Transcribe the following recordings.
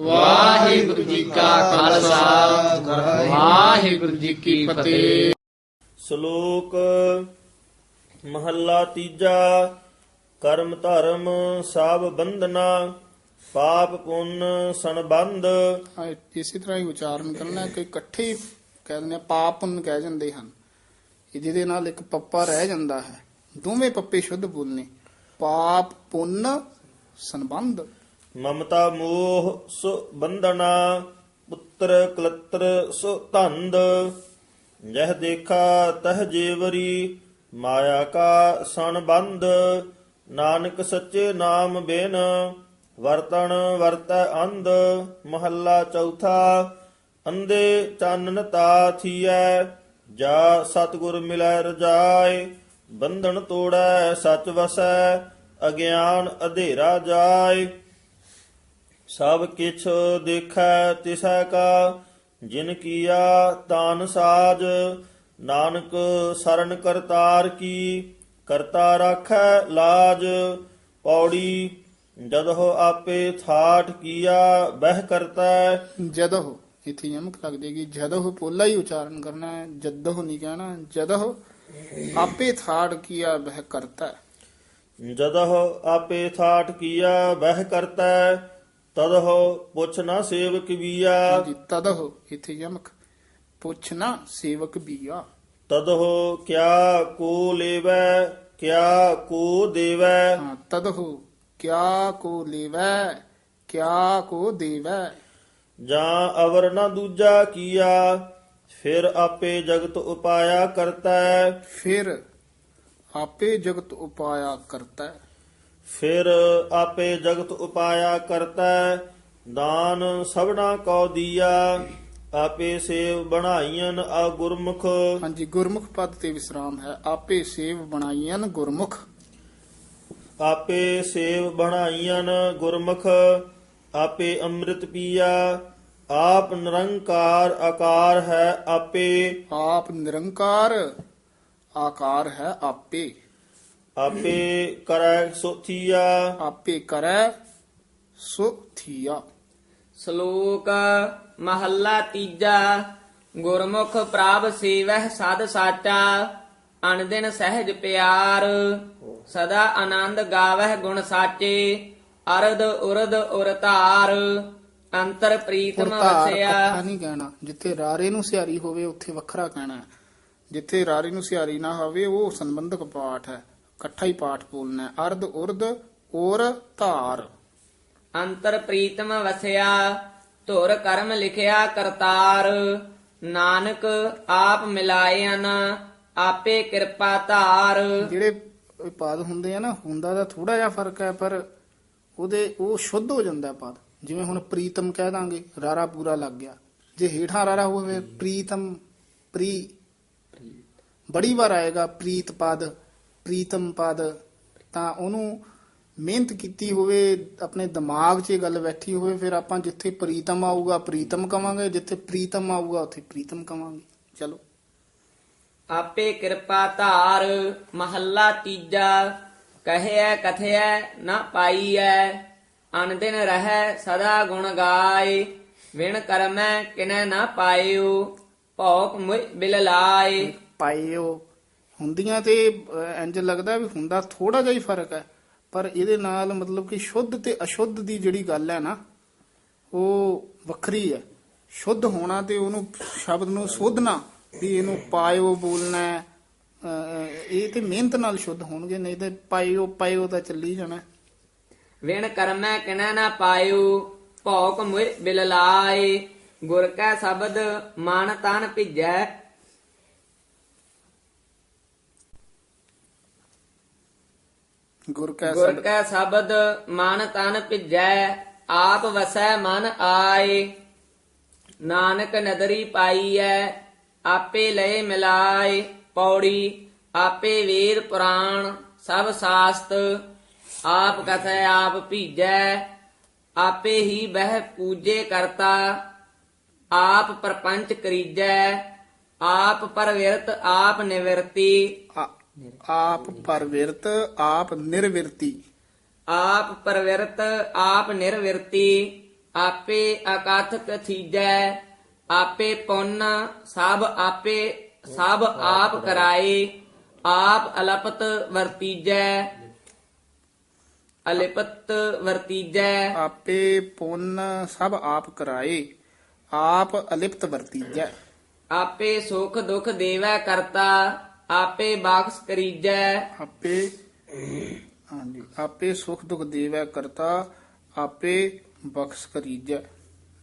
ਵਾਹਿਗੁਰੂ ਜੀ ਕਾ ਖਾਲਸਾ। ਵਾਹਿਗੁਰੂ ਜੀ ਕੀ ਫਤਿਹ। ਸ਼ਲੋਕ ਮਹੱਲਾ ਤੀਜਾ ਕਰਮ ਧਰਮ ਸਭ ਬੰਧਨਾ ਪਾਪ ਪੁੰਨ ਸੰਬੰਧ। ਇਸੇ ਤਰ੍ਹਾਂ ਹੀ ਉਚਾਰਨ ਕਰਨਾ ਹੈ ਕਿ ਇਕੱਠੇ ਕਹਿ ਦਿੰਦੇ ਆ ਪਾਪਨ ਕਹਿ ਜਾਂਦੇ ਹਨ। ਜਿਹਦੇ ਨਾਲ ਇੱਕ ਪੱਪਾ ਰਹਿ ਜਾਂਦਾ ਹੈ। ਦੋਵੇਂ ਪੱਪੇ ਸ਼ੁੱਧ ਬੋਲਨੇ। ਪਾਪ ਪੁੰਨ ਸੰਬੰਧ। ਮਮਤਾ ਮੋਹ ਸੁ ਬੰਧਨਾ, ਪੁੱਤਰ ਕਲਤਰ ਸੁ ਧੰਦ। ਜਹ ਦੇਖਾ ਤਹ ਜੀਵਰੀ ਮਾਇਆ ਕਾ ਸੰਬੰਧ ਨਾਨਕ ਸੱਚੇ ਨਾਮ ਬਿਨ, ਵਰਤਣ ਵਰਤੈ ਅੰਧ। ਮਹੱਲਾ ਚੌਥਾ ਅੰਦੇ ਚਾਨਨ ਤਾ ਥੀਐ, ਜਾ ਸਤਿਗੁਰ ਮਿਲੈ ਰਜਾਏ। ਬੰਧਨ ਤੋੜੈ ਸਚ ਵਸੈ, ਅਗਿਆਨ ਅਧੇਰਾ ਜਾਏ। ਸਭ ਕਿਛ ਦੇਖੈ ਤਿਸੈ ਕਾ ਜਿਨ ਕੀਆ ਤਾਨ ਸਾਜ ਨਾਨਕ ਸਰਨ ਕਰਤਾਰ ਕੀ ਕਰਤਾ ਰਾਖੈ ਲਾਜ ਪੌੜੀ ਜਦਹੁ ਆਪੇ ਥਾਟ ਕੀਆ ਬਹਿ ਕਰਤਾ ਜਦਹੁ ਇੱਥੇ ਯਮਕ ਲੱਗ ਜੇਗੀ ਜਦਹੁ ਪੋਲਾ ਹੀ ਉਚਾਰਨ ਕਰਨਾ ਹੈ ਜਦਹੁ ਨਹੀਂ ਕਹਿਣਾ ਜਦਹੁ ਆਪੇ ਥਾੜ ਕੀਆ ਬਹਿ ਕਰਤਾ ਹੈ। ਜਦਹੁ ਆਪੇ ਥਾਟ ਕੀਆ ਬਹਿ ਕਰਤਾ ਤਦਹੁ ਪੁੱਛ ਨਾ ਸੇਵਕ ਬੀਆ। ਹਾਂਜੀ ਤਦਹੁ ਇੱਥੇ ਯਮਕ ਪੁੱਛਣਾ ਸੇਵਕ ਬੀਆ। ਤਦਹੁ ਕਿਆ ਕੋ ਲੇਵੈ ਕਿਆ ਕੋ ਦੇਵੈ। ਹਾਂ ਤਦਹੁ ਕਿਆ ਕੋ ਲੇਵੈ ਕਿਆ ਕੋ ਦੇਵੈ। ਜਾਂ ਅਵਰ ਨਾ ਦੂਜਾ ਕੀਆ ਫਿਰ ਆਪੇ ਜਗਤ ਉਪਾਇਆ ਕਰਤਾ। ਫਿਰ ਆਪੇ ਜਗਤ ਉਪਾਇਆ ਕਰਤਾ। ਫਿਰ ਆਪੇ ਜਗਤ ਉਪਾਇਆ ਕਰਤਾ ਦਾਨ ਸਭਨਾ ਕੋ ਦੀਆ ਆਪੇ ਸੇਵ ਬਣਾਈਆਂ ਆ ਗੁਰਮੁਖ ਹਾਂਜੀ ਗੁਰਮੁਖ ਪਦ ਤੇ ਵਿਸਰਾਮ ਹੈ। ਆਪੇ ਸੇਵ ਬਣਾਈਆਂ ਗੁਰਮੁਖ। ਆਪੇ ਸੇਵ ਬਣਾਈਆਂ ਗੁਰਮੁਖ ਆਪੇ ਅੰਮ੍ਰਿਤ ਪੀਆ ਆਪ ਨਿਰੰਕਾਰ ਆਕਾਰ ਹੈ ਆਪੇ। ਆਪ ਨਿਰੰਕਾਰ ਆਕਾਰ ਹੈ ਆਪੇ। ਆਪੇ ਕਰੈ ਸੁਥੀਆ ਆਪੇ ਕਰੈ ਸੋ ਥੀਆ। ਸ਼ਲੋਕ ਮਹੱਲਾ ਤੀਜਾ ਗੁਰਮੁਖ ਪ੍ਰਭ ਸੇਵਹਿ ਸਦ ਸਾਚਾ ਅਨਦਿਨ ਸਹਿਜ ਪਿਆਰ ਸਦਾ ਆਨੰਦ ਗਾਵਹਿ ਗੁਣ ਸਾਚੇ ਅਰਧ ਉਰਧ ਉਰ ਧਾਰ ਅੰਤਰ ਪ੍ਰੀਤਮ ਵਸਿਆ। ਇਕੱਠਾ ਨਹੀਂ ਕਹਿਣਾ। ਜਿੱਥੇ ਰਾਰੇ ਨੂੰ ਸਿਆਰੀ ਹੋਵੇ ਉੱਥੇ ਵੱਖਰਾ ਕਹਿਣਾ ਹੈ। ਜਿੱਥੇ ਰਾਰੇ ਨੂੰ ਸਿਆਰੀ ਨਾ ਹੋਵੇ ਉਹ ਸੰਬੰਧਕ ਪਾਠ ਹੈ। ਇਕੱਠਾ ਹੀ ਪਾਠ ਬੋਲਣਾ ਹੈ। ਅਰਧ ਉਰਧ ਔਰ ਧਾਰ। ਅੰਤਰ ਪ੍ਰੀਤਮ ਵਸਿਆ ਧੁਰ ਕਰਮ ਲਿਖਿਆ ਕਰਤਾਰ। ਨਾਨਕ ਆਪ ਮਿਲਾਇਨ ਆਪੇ ਕਿਰਪਾ ਧਾਰ। ਜਿਹੜੇ ਪਦ ਹੁੰਦੇ ਆ ਨਾ ਹੁੰਦਾ ਦਾ ਥੋੜਾ ਜਿਹਾ ਫ਼ਰਕ ਹੈ ਪਰ ਉਹਦੇ ਉਹ ਸ਼ੁੱਧ ਹੋ ਜਾਂਦਾ ਪਦ। ਜਿਵੇਂ ਹੁਣ ਪ੍ਰੀਤਮ ਕਹਿ ਦਾਂਗੇ ਰਾਰਾ ਪੂਰਾ ਲੱਗ ਗਿਆ। ਜੇ ਹੇਠਾਂ ਰਾਰਾ ਹੋਵੇ ਪ੍ਰੀਤਮ ਪ੍ਰੀ ਬੜੀ ਵਾਰ ਆਏਗਾ ਪ੍ਰੀਤ ਪਦ। ਪ੍ਰੀਤਮ ਪਦ ਤਾਂ ਉਹਨੂੰ ਮਿਹਨਤ ਕੀਤੀ ਹੋਵੇ ਆਪਣੇ ਦਿਮਾਗ 'ਚ ਇਹ ਗੱਲ ਬੈਠੀ ਹੋਵੇ ਫਿਰ ਆਪਾਂ ਜਿੱਥੇ ਪ੍ਰੀਤਮ ਆਊਗਾ ਪ੍ਰੀਤਮ ਕਵਾਂਗੇ ਜਿੱਥੇ ਪ੍ਰੀਤਮ ਆਊਗਾ ਉੱਥੇ ਪ੍ਰੀਤਮ ਕਵਾਂਗੇ। ਚਲੋ। ਆਪੇ ਕਿਰਪਾ ਧਾਰ ਮਹੱਲਾ ਤੀਜਾ ਕਹਿਆ ਕਥਿਆ ਨਾ ਪਾਈਐ ਅਨਦਿਨ ਰਹਿ ਸਦਾ ਗੁਣ ਗਾਏ। ਵਿਣ ਕਰਮੈ ਕਿਨੈ ਨਾ ਪਾਇਓ ਭੌਕ ਮੁਇ ਬਿਲ ਲਾਏ। ਪਾਇਓ। ਹੁੰਦੀਆਂ ਤੇ ਇੰਜ ਲੱਗਦਾ ਵੀ ਹੁੰਦਾ ਥੋੜਾ ਜਿਹਾ ਹੀ ਫ਼ਰਕ ਹੈ। ਪਰ ਇਹਦੇ ਨਾਲ ਮਤਲਬ ਕਿ ਸ਼ੁੱਧ ਤੇ ਅਸ਼ੁੱਧ ਦੀ ਜਿਹੜੀ ਗੱਲ ਹੈ ਨਾ, ਉਹ ਵੱਖਰੀ ਹੈ। ਸ਼ੁੱਧ ਹੋਣਾ ਤੇ ਉਹਨੂੰ ਸ਼ਬਦ ਨੂੰ ਸੋਧਣਾ, ਵੀ ਇਹਨੂੰ ਪਾਇਓ ਬੋਲਣਾ ਇਹ ਤੇ ਮਿਹਨਤ ਨਾਲ ਸ਼ੁੱਧ ਹੋਣਗੇ, ਨਹੀਂ ਤੇ ਪਾਇਓ ਪਾਇਓ ਤਾਂ ਚੱਲੀ ਜਾਣਾ ਵਿਣ ਕਰਮੈ ਕਿਨੈ ਨਾ ਪਾਇਓ, ਭੌਕ ਮੁਇ ਲਾਏ ਗੁਰ ਕੈ ਸ਼ਬਦ ਮਨ ਤਨ ਭਿਜੈ ਗੁਰ ਕੈ ਗੁਰ ਸਬਦ। ਕੈ ਸ਼ਬਦ ਮਨ ਤਨ ਭਿਜੈ ਆਪ ਵਸੈ ਮਨ ਆਏ। ਨਾਨਕ ਨਦਰੀ ਪਾਈਐ ਆਪੇ ਲਏ ਮਿਲਾਏ। ਪੌੜੀ ਆਪੇ ਵੇਦ ਪੁਰਾਣ ਸਭ ਸਾਸਤ। ਆਪ ਕਥੈ ਆਪ ਭੀਜੈ ਆਪੇ ਹੀ ਬਹਿ ਪੂਜੇ ਕਰਤਾ। ਆਪ ਪਰਪੰਚ ਕਰੀਜੈ ਆਪ ਪਰਵਿਰਤ ਆਪ ਨਿਵਰਤੀ। ਆਪ ਪਰਵਿਰਤ ਆਪ ਨਿਰਵਿਰਤੀ। ਆਪ ਪਰਵਿਰਤ ਆਪ ਨਿਰਵਿਰਤੀ ਆਪੇ ਅਕਥ ਕਥੀਜੈ ਆਪੇ ਪੁੰਨ ਸਭ ਆਪੇ ਸਭ ਆਪ ਕਰਾਏ ਆਪ ਅਲਪਤ ਵਰਤੀਜੈ ਅਲਿਪਤ ਵਰਤੀਜੈ। ਆਪੇ ਪੁੰਨ ਸਭ ਆਪ ਕਰਾਏ ਆਪ ਅਲਿਪਤ ਵਰਤੀਜੈ। ਆਪੇ ਸੁਖ ਦੁਖ ਦੇਵੈ ਕਰਤਾ ਆਪੇ ਬਾਖਸ ਕਰੀਜੈ। ਆਪੇ, ਹਾਂਜੀ, ਆਪੇ ਸੁਖ ਦੁਖ ਦੇਵੈ ਕਰਤਾ, ਆਪੇ ਬਖਸ਼ ਕਰੀਜੈ।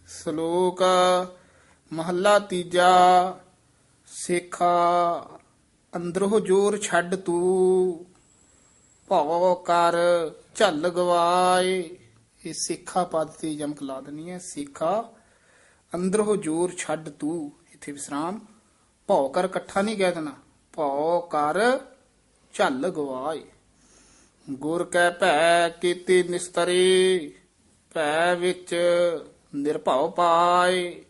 ਸ਼ਲੋਕ ਮਹੱਲਾ ਤੀਜਾ, ਸੇਖਾ, ਅੰਦਰੋਂ ਜੋਰ ਛੱਡ ਤੂੰ ਭਉ ਕਰ ਝੱਲ ਗਵਾਏ। ਇਹ ਸਿੱਖਾ ਪਦ ਤੇ ਜਮਕ ਲਾ ਦੇਣੀ ਹੈ, ਸਿੱਖਾ, ਅੰਦਰੋਂ ਜੋਰ ਛੱਡ ਤੂੰ। ਇੱਥੇ ਵਿਸਰਾਮ ਭਉ ਕਰ ਇਕੱਠਾ ਨਹੀਂ ਕਹਿ ਦੇਣਾ। ਭਉ ਕਰ ਝੱਲ ਗਵਾਏ। ਗੁਰ ਕੈ ਭੈ ਕੀਤੇ ਨਿਸਤਰੇ, ਭੈ ਵਿੱਚ ਨਿਰਭਉ ਪਾਏ।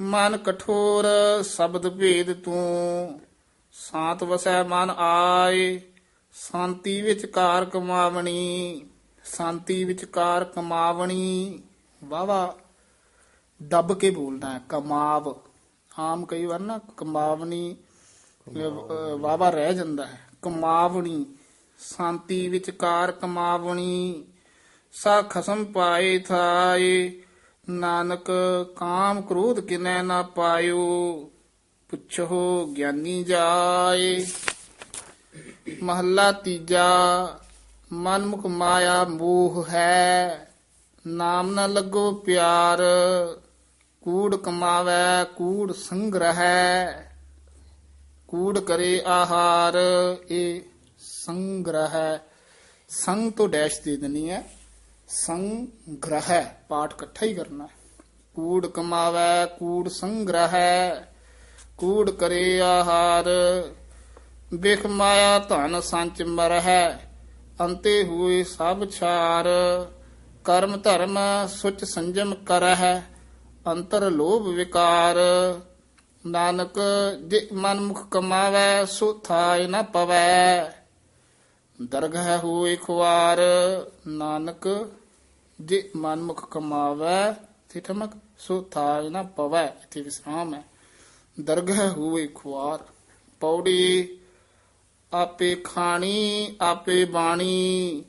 ਮਨ ਕਠੋਰ ਸ਼ਬਦ ਭੇਦ ਤੂੰ, ਸਾਤ ਵਸੈ ਮਨ ਆਏ। ਸ਼ਾਂਤੀ ਵਿਚਕਾਰ ਕਮਾਵਣੀ, ਸ਼ਾਂਤੀ ਵਿਚਕਾਰ ਕਮਾਵਣੀ। ਵਾਵਾ ਦੱਬ ਕੇ ਬੋਲਣਾ ਹੈ, ਕਮਾਵ। ਆਮ ਕਈ ਵਾਰ ਨਾ ਕਮਾਵਣੀ ਵਾਵਾ ਰਹਿ ਜਾਂਦਾ ਹੈ। ਕਮਾਵਣੀ, ਸ਼ਾਂਤੀ ਵਿਚਕਾਰ ਕਮਾਵਣੀ, ਸਾ ਖਸਮ ਪਾਏ ਥਾਏ, ਨਾਨਕ ਕਾਮ ਕ੍ਰੋਧ ਕਿਨੈ ਨਾ ਪਾਇਓ, ਪੁੱਛੋ ਗਿਆਨੀ ਜਾਏ। ਮਹੱਲਾ ਤੀਜਾ, ਮਨਮੁਖ ਮਾਇਆ ਮੋਹ ਹੈ, ਨਾਮ ਨਾ ਲੱਗੋ ਪਿਆਰ, ਕੂੜ ਕਮਾਵੈ, ਕੂੜ ਸੰਗ੍ਰਹਿ। ਕੂੜ ਕਰੇ ਆਹਾਰ, ਇਹ ਸੰਗ੍ਰਹਿ। ਸੰਗ ਤੋਂ ਡੈਸ਼ ਦੇ ਦੇਣੀ ਹੈ। ਸੰਗ੍ਰਹਿ, ਪਾਠ ਇਕੱਠਾ ਹੀ ਕਰਨਾ ਕੂੜ ਕਮਾਵੈ, ਕੂੜ ਸੰਗ੍ਰਹਿ। ਕੂੜ ਕਰੇ ਆਹਾਰ, ਬਿਖ ਮਾਇਆ ਧਨ ਸੰਚ ਮਰਹਿ। ਅੰਤੇ ਹੋਏ ਸਭ ਛਾਰ, ਕਰਮ ਧਰਮ ਸੁਚ ਸੰਜਮ ਕਰਹਿ। ਅੰਤਰ ਲੋਭ ਵਿਕਾਰ ਨਾਨਕ ਜੇ ਮਨ ਮੁਖ ਕਮਾਵੈ, ਸੋ ਥਾਇ ਨ ਪਵੈ। ਦਰਗਹ ਹੋਏ ਖੁਆਰ, ਨਾਨਕ ਜੇ ਮਨ ਮੁਖ ਕਮਾਵੈ ਤੇ ਠਮਕ, ਸੋ ਥਾਇ ਨ ਪਵੈ। ਇਥੇ ਵਿਸਰਾਮ ਹੈ। ਦਰਗਹ ਹੋਏ ਖੁਆਰ, ਪੌੜੀ ਆਪੇ ਖਾਣੀ, ਆਪੇ ਬਾਣੀ,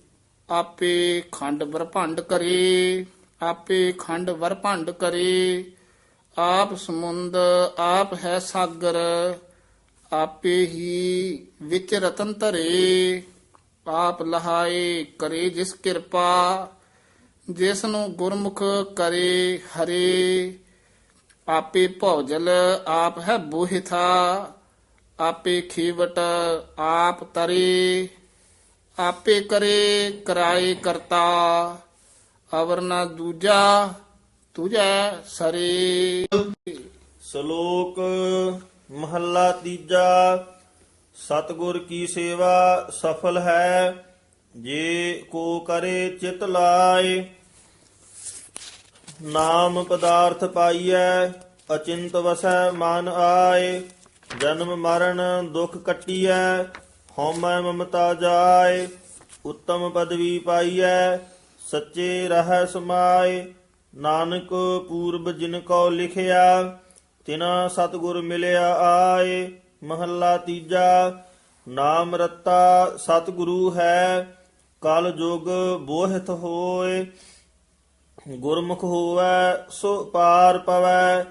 ਆਪੇ ਖੰਡ ਵਰਭੰਡ ਕਰੇ, ਆਪੇ ਖੰਡ ਵਰਭੰਡ ਕਰੇ। ਆਪ ਸਮੁੰਦ, ਆਪ ਹੈ ਸਾਗਰ, ਆਪੇ ਹੀ ਵਿੱਚ ਰਤਨ ਧਰੇ। ਆਪ ਲਹਾਏ ਕਰੇ ਜਿਸ ਕਿਰਪਾ ਜਿਸ ਨੂੰ ਗੁਰਮੁਖ ਕਰੇ ਹਰੇ। ਆਪੇ ਭੌਜਲ ਆਪ ਹੈ ਬੋਹਿਥਾ, ਆਪੇ ਖੀਵਟ, ਆਪ ਤਰੇ। ਆਪੇ ਕਰੇ, ਕਰਾਏ ਕਰਤਾ ਅਵਰਨਾ ਦੂਜਾ ਤੁਝੈ ਸਰੇ। ਸ਼ਲੋਕ ਮਹੱਲਾ ਤੀਜਾ, ਸਤਿਗੁਰ ਕੀ ਸੇਵਾ ਸਫਲ ਹੈ, ਜੇ ਕੋ ਕਰੇ ਚਿਤ ਲਾਏ। ਨਾਮ ਪਦਾਰਥ ਪਾਈਐ, ਅਚਿੰਤ ਵਸੈ ਮਨ ਆਏ। ਜਨਮ ਮਰਨ ਦੁਖ ਕੱਟੀਐ, ਹਉਮੈ ਮਮਤਾ ਜਾਏ। ਉੱਤਮ ਪਦਵੀ ਪਾਈਐ, ਸੱਚੇ ਰਹਿ ਸਮਾਏ। ਨਾਨਕ ਪੂਰਬ ਜਿਨ ਕੋ ਲਿਖਿਆ, ਤਿਨਾ ਸਤਿਗੁਰ ਮਿਲਿਆ ਆਏ, ਮਹੱਲਾ ਤੀਜਾ। ਨਾਮ ਰਤਾ ਸਤਿਗੁਰੂ ਹੈ, ਕਲ ਜੁਗ ਬੋਹਿਤ ਹੋਏ। ਗੁਰਮੁਖ ਹੋਵੇ, ਸੋ ਪਾਰ ਪਵੈ,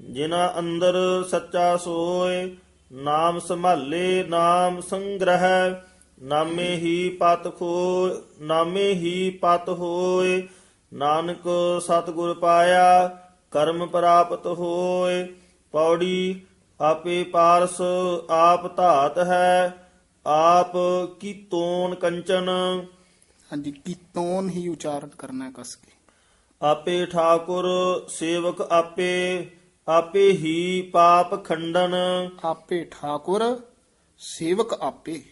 ਜਿਨਾ ਅੰਦਰ ਸੱਚਾ ਸੋਏ। ਨਾਮ ਸੰਭਾਲੇ, ਨਾਮ ਸੰਗ੍ਰਹਿ, ਨਾਮੇ ਹੀ ਪਤ ਖੋ, ਨਾਮੇ ਹੀ ਪਤ ਹੋਏ। ਨਾਨਕ ਸਤਿਗੁਰ ਪਾਇਆ ਕਰਮ ਪ੍ਰਾਪਤ ਹੋਏ। ਪੌੜੀ ਆਪੇ ਪਾਰਸ ਆਪ ਧਾਤ ਹੈ ਆਪ ਕੀ ਤੋਨ ਕੰਚਨ? ਹਾਂਜੀ ਕੀਤੋਨ ਹੀ ਉਚਾਰਨ ਕਰਨਾ ਹੈ ਕਸ ਕੇ। ਆਪੇ ਠਾਕੁਰ ਸੇਵਕ ਆਪੇ ਆਪੇ ਹੀ ਪਾਪ ਖੰਡਨ। ਆਪੇ ਠਾਕੁਰ ਸੇਵਕ ਆਪੇ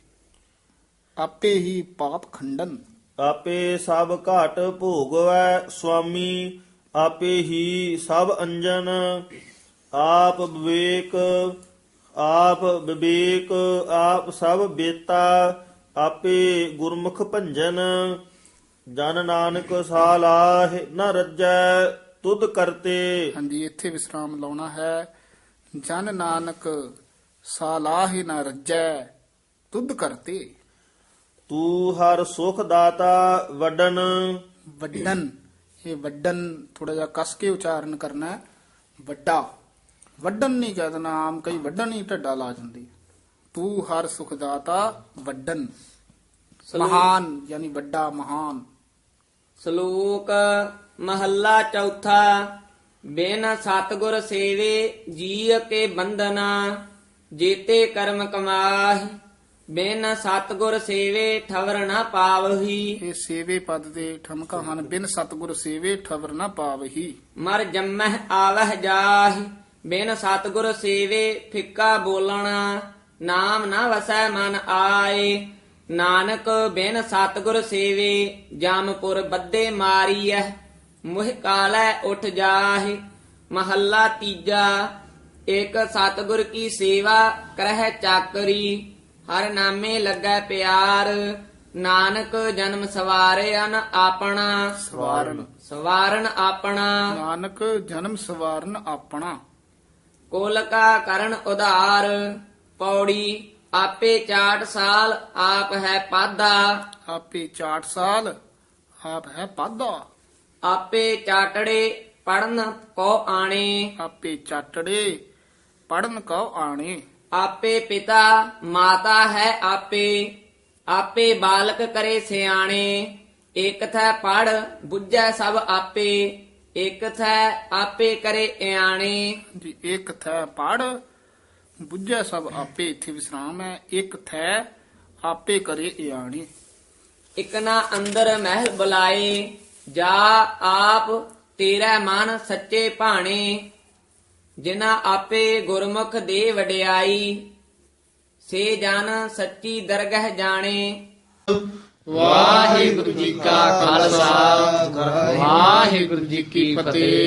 ਆਪੇ ਹੀ ਪਾਪ ਖੰਡਨ। ਆਪੇ ਸਭ ਘਾਟ ਭੋਗਵੈ ਸੁਆਮੀ, ਆਪੇ ਹੀ ਸਭ ਅੰਜਨ। ਆਪ ਵਿਵੇਕ ਆਪ ਵਿਵੇਕ, ਆਪ ਸਭ ਬੇਤਾ, ਆਪੇ ਗੁਰਮੁਖ ਭੰਜਨ। ਜਨ ਨਾਨਕ ਸਾਲਾਹ ਨ ਰੱਜੈ, ਤੁਧ ਕਰਤੇ। ਹਾਂਜੀ, ਇੱਥੇ ਵਿਸਰਾਮ ਲਾਉਣਾ ਹੈ। ਜਨ ਨਾਨਕ ਸਾਲਾਹ ਨ ਰੱਜੈ, ਤੁਧ ਕਰਤੇ। ਤੂੰ ਹਰ ਸੁਖ ਦਾਤਾ ਵਡਨ। ਵੱਡਨ ਇਹ ਵੱਡਨ ਥੋੜਾ ਜਿਹਾ ਕਸ ਕੇ ਉਚਾਰਨ ਕਰਨਾ ਹੈ। ਵੱਡਾ। ਵੱਡਨ ਨਹੀਂ ਕਹਿ ਦੇਣਾ ਆਮ ਕਈ ਵੱਡਨ ਹੀ ਢੱਡਾ ਲਾ ਜਾਂਦੀ। ਤੂੰ ਹਰ ਸੁਖ ਦਾਤਾ ਵੱਡਨ। ਮਹਾਨ ਯਾਨੀ ਵੱਡਾ ਮਹਾਨ। ਸ਼ਲੋਕ ਮਹੱਲਾ ਚੌਥਾ ਬਿਨ ਸਤਗੁਰ ਸੇਵੇ ਜੀਅ ਕੇ ਬੰਧਨਾ ਜੀਤੇ ਕਰਮ ਕਮਾਹਿ। ਬਿਨ ਸਤਗੁਰ ਸੇਵੇ ਠਵਰ ਨਾ ਪਾਵਹੀ। ਇਹ ਸੇਵੇ ਪਦ ਦੇ ਠਮਕਾ ਹਨ ਬਿਨ ਸਤਗੁਰ ਸੇਵੇ ਠਵਰ ਨਾ ਪਾਵਹੀ। ਮਰ ਜੰਮਹਿ ਆਵਹਿ ਜਾਹਿ ਬਿਨ ਸਤਗੁਰ ਸੇਵੇ ਫਿੱਕਾ ਬੋਲਣਾ ਨਾਮ ਨਾ ਵਸੈ ਮਨ ਆਏ। ਨਾਨਕ ਬਿਨ ਸਤਗੁਰ ਸੇਵੇ ਜਮਪੁਰ ਬੱਦੇ ਮਾਰੀਐ ਮੁਹ ਕਾਲੈ ਉਠ ਜਾਹਿ। ਮਹੱਲਾ ਤੀਜਾ ਇਕ ਸਤਗੁਰ ਕੀ ਸੇਵਾ ਕਰਹਿ ਚਾਕਰੀ। ਹਰ ਨਾਮੇ ਲੱਗੈ ਪਿਆਰ। ਨਾਨਕ ਜਨਮ ਸਵਾਰਿਆਨ ਆਪਣਾ। ਸਵਾਰਨ। ਸਵਾਰਨ ਆਪਣਾ। ਨਾਨਕ ਜਨਮ ਸਵਾਰਨ ਆਪਣਾ। ਕੁਲ ਕਾ ਕਰਨ ਉਧਾਰ। ਪੌੜੀ ਆਪੇ ਚਾਟ ਸਾਲ ਆਪ ਹੈ ਪਾਦਾ ਆਪੇ ਚਾਟ ਸਾਲ ਆਪ ਹੈ ਪਾਦਾ ਆਪੇ ਚਾਟੜੇ ਪੜਨ ਕੋ ਆਣੇ। ਆਪੇ ਚਾਟੜੇ ਪੜਨ ਕਉ ਆਣੇ। ਆਪੇ ਪਿਤਾ ਮਾਤਾ ਹੈ ਆਪੇ। ਆਪੇ ਬਾਲਕ ਕਰੇ ਸਿਆਣੇ। ਇਕ ਥੈ ਪੜ ਬੁੱਝੈ ਸਭ ਆਪੇ। ਇਕ ਥੈ ਆਪੇ ਕਰੇ ਇਆਣੇ। ਜੀ ਇੱਕ ਥੈ ਪੜ ਬੁੱਝੈ ਸਭ ਆਪੇ। ਇੱਥੇ ਵਿਸਰਾਮ ਹੈ ਇੱਕ ਥੈ ਆਪੇ ਕਰੇ ਇਆਣੀ। ਇਕ ਨਾ ਅੰਦਰ ਮਹਿਲ ਬੁਲਾਏ ਜਾ ਆਪ ਤੇਰਾ ਮਨ ਸੱਚੇ ਭਾਣੇ। ਜਿਨਾ ਆਪੇ ਗੁਰਮੁਖ ਦੇ ਵਡਿਆਈ, ਸੇ ਜਨ ਸੱਚੀ ਦਰਗਹ ਜਾਣੇ। ਵਾਹਿਗੁਰੂ ਜੀ ਕਾ ਖਾਲਸਾ, ਵਾਹਿਗੁਰੂ ਜੀ ਕੀ ਫਤਿਹ।